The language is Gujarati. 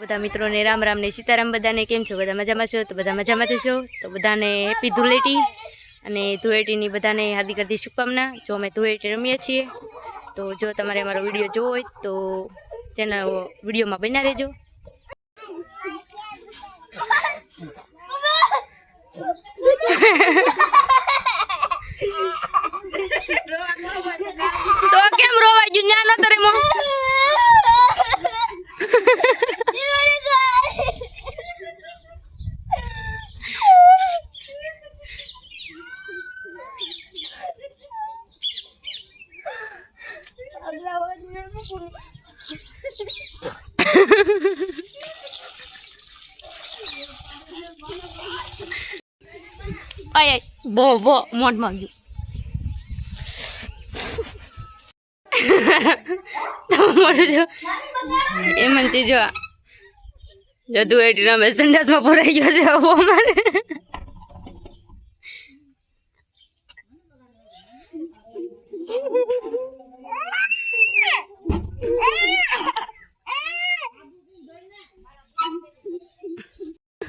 બધા મિત્રોને રામ રામ ને સીતારામ બધાને કેમ છો? બધા મજામાં છો? તો બધા મજામાં જશો તો બધાને હેપી ધૂળેટી અને ધૂળેટીની બધાને હાર્દિક હાર્દિક શુભકામના. જો અમે ધૂળેટી રમીએ છીએ, તો જો તમારે અમારો વીડિયો જોવો હોય તો ચેનલ વિડીયોમાં બન્યા રહેજો તો કેમ રોવાય ગયું ન્યા નતો રેમો આય બો બો મોટ માંગ્યું. તમે મોઢું જો એમ જ જો જદુ એટી રમે સંડાસમાં ભરાઈ ગયો છે બહુ મારે